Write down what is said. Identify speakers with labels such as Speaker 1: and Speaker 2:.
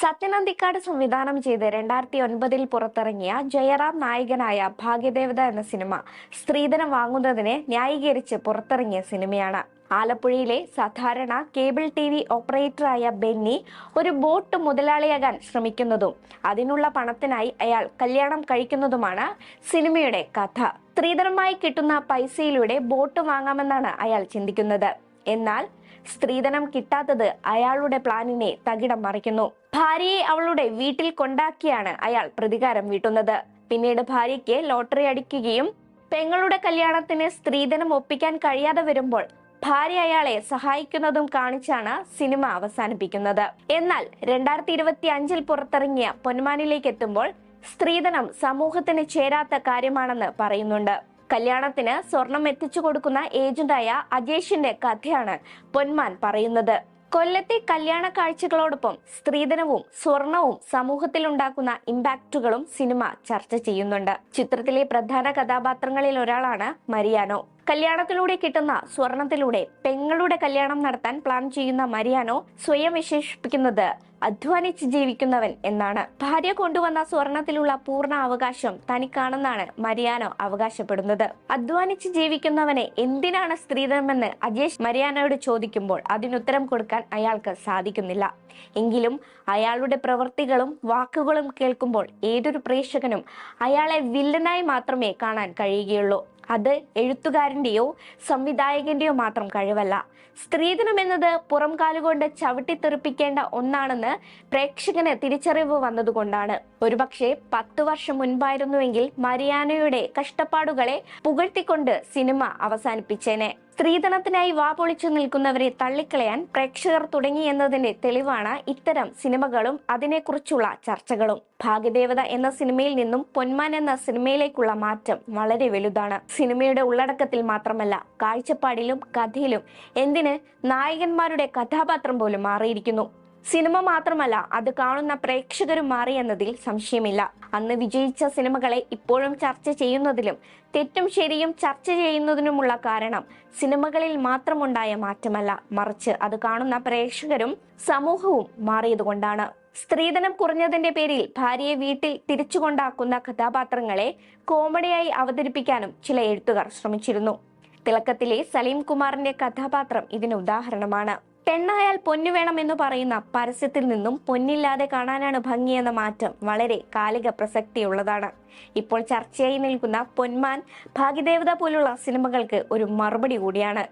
Speaker 1: സത്യനന്ദിക്കാട് സംവിധാനം ചെയ്ത് രണ്ടായിരത്തി ഒൻപതിൽ പുറത്തിറങ്ങിയ ജയറാം നായകനായ ഭാഗ്യദേവത എന്ന സിനിമ സ്ത്രീധനം വാങ്ങുന്നതിനെ ന്യായീകരിച്ച് പുറത്തിറങ്ങിയ സിനിമയാണ്. ആലപ്പുഴയിലെ സാധാരണ കേബിൾ ടി വി ഓപ്പറേറ്ററായ ബെന്നി ഒരു ബോട്ട് മുതലാളിയാകാൻ ശ്രമിക്കുന്നതും അതിനുള്ള പണത്തിനായി അയാൾ കല്യാണം കഴിക്കുന്നതുമാണ് സിനിമയുടെ കഥ. സ്ത്രീധനമായി കിട്ടുന്ന പൈസയിലൂടെ ബോട്ട് വാങ്ങാമെന്നാണ് അയാൾ ചിന്തിക്കുന്നത്. എന്നാൽ സ്ത്രീധനം കിട്ടാത്തത് അയാളുടെ പ്ലാനിനെ തകിടം മറിക്കുന്നു. ഭാര്യയെ അവളുടെ വീട്ടിൽ കൊണ്ടാക്കിയാണ് അയാൾ പ്രതികാരം വീട്ടുന്നത്. പിന്നീട് ഭാര്യയ്ക്ക് ലോട്ടറി അടിക്കുകയും പെങ്ങളുടെ കല്യാണത്തിന് സ്ത്രീധനം ഒപ്പിക്കാൻ കഴിയാതെ വരുമ്പോൾ ഭാര്യ അയാളെ സഹായിക്കുന്നതും കാണിച്ചാണ് സിനിമ അവസാനിപ്പിക്കുന്നത്. എന്നാൽ രണ്ടായിരത്തി ഇരുപത്തി അഞ്ചിൽ പുറത്തിറങ്ങിയ പൊന്മാനിലേക്ക് എത്തുമ്പോൾ സ്ത്രീധനം സമൂഹത്തിന് ചേരാത്ത കാര്യമാണെന്ന് പറയുന്നുണ്ട്. കല്യാണത്തിന് സ്വർണം എത്തിച്ചു കൊടുക്കുന്ന ഏജന്റായ അജേഷിന്റെ കഥയാണ് പൊന്മാൻ പറയുന്നത്. കൊല്ലത്തെ കല്യാണ കാഴ്ചകളോടൊപ്പം സ്ത്രീധനവും സ്വർണവും സമൂഹത്തിൽ ഉണ്ടാക്കുന്ന ഇമ്പാക്റ്റുകളും സിനിമ ചർച്ച ചെയ്യുന്നുണ്ട്. ചിത്രത്തിലെ പ്രധാന കഥാപാത്രങ്ങളിൽ ഒരാളാണ് മരിയാനോ. കല്യാണത്തിലൂടെ കിട്ടുന്ന സ്വർണത്തിലൂടെ പെങ്ങളുടെ കല്യാണം നടത്താൻ പ്ലാൻ ചെയ്യുന്ന മരിയാനോ സ്വയം വിശേഷിപ്പിക്കുന്നത് അധ്വാനിച്ച് ജീവിക്കുന്നവൻ എന്നാണ്. ഭാര്യ കൊണ്ടുവന്ന സ്വർണത്തിലുള്ള പൂർണ അവകാശം തനിക്കാണെന്നാണ് മരിയാനോ അവകാശപ്പെടുന്നത്. അധ്വാനിച്ച് ജീവിക്കുന്നവനെ എന്തിനാണ് സ്ത്രീധനമെന്ന് അജേഷ് മരിയാനോയോട് ചോദിക്കുമ്പോൾ അതിനുത്തരം കൊടുക്കാൻ അയാൾക്ക് സാധിക്കുന്നില്ല. എങ്കിലും അയാളുടെ പ്രവൃത്തികളും വാക്കുകളും കേൾക്കുമ്പോൾ ഏതൊരു പ്രേക്ഷകനും അയാളെ വില്ലനായി മാത്രമേ കാണാൻ കഴിയുകയുള്ളൂ. അത് എഴുത്തുകാരന്റെയോ സംവിധായകന്റെയോ മാത്രം കഴിവല്ല. സ്ത്രീധനം എന്നത് പുറം കാലുകൊണ്ട് ചവിട്ടിത്തെറിപ്പിക്കേണ്ട ഒന്നാണെന്ന് പ്രേക്ഷകന് തിരിച്ചറിവ് വന്നതുകൊണ്ടാണ്. ഒരുപക്ഷെ പത്തു വർഷം മുൻപായിരുന്നുവെങ്കിൽ മരിയാനയുടെ കഷ്ടപ്പാടുകളെ പുകഴ്ത്തിക്കൊണ്ട് സിനിമ അവസാനിപ്പിച്ചേനെ. സ്ത്രീധനത്തിനായി വാ പൊളിച്ചു നിൽക്കുന്നവരെ തള്ളിക്കളയാൻ പ്രേക്ഷകർ തുടങ്ങി എന്നതിന്റെ തെളിവാണ് ഇത്തരം സിനിമകളും അതിനെക്കുറിച്ചുള്ള ചർച്ചകളും. ഭാഗ്യദേവത എന്ന സിനിമയിൽ നിന്നും പൊന്മാൻ എന്ന സിനിമയിലേക്കുള്ള മാറ്റം വളരെ വലുതാണ്. സിനിമയുടെ ഉള്ളടക്കത്തിൽ മാത്രമല്ല കാഴ്ചപ്പാടിലും കഥയിലും എന്തിന് നായകന്മാരുടെ കഥാപാത്രം പോലും മാറിയിരിക്കുന്നു. സിനിമ മാത്രമല്ല അത് കാണുന്ന പ്രേക്ഷകരും മാറി എന്നതിൽ സംശയമില്ല. അന്ന് വിജയിച്ച സിനിമകളെ ഇപ്പോഴും ചർച്ച ചെയ്യുന്നതിലും തെറ്റും ശരിയും ചർച്ച ചെയ്യുന്നതിനുമുള്ള കാരണം സിനിമകളിൽ മാത്രമുണ്ടായ മാറ്റമല്ല. മറിച്ച് അത് കാണുന്ന പ്രേക്ഷകരും സമൂഹവും മാറിയതുകൊണ്ടാണ്. സ്ത്രീധനം കുറഞ്ഞതിന്റെ പേരിൽ ഭാര്യയെ വീട്ടിൽ തിരിച്ചുകൊണ്ടാക്കുന്ന കഥാപാത്രങ്ങളെ കോമഡിയായി അവതരിപ്പിക്കാനും ചില എഴുത്തുകാർ ശ്രമിച്ചിരുന്നു. തിളക്കത്തിലെ സലീം കുമാറിന്റെ കഥാപാത്രം ഇതിന് ഉദാഹരണമാണ്. പെണ്ണായാൽ പൊന്നു വേണം എന്ന് പറയുന്ന പരസ്യത്തിൽ നിന്നും പൊന്നില്ലാതെ കാണാനാണ് ഭംഗിയെന്ന മാറ്റം വളരെ കാലിക പ്രസക്തിയുള്ളതാണ്. ഇപ്പോൾ ചർച്ചയായി നിൽക്കുന്ന പൊന്മാൻ ഭാഗ്യദേവത പോലുള്ള സിനിമകൾക്ക് ഒരു മറുപടി കൂടിയാണ്.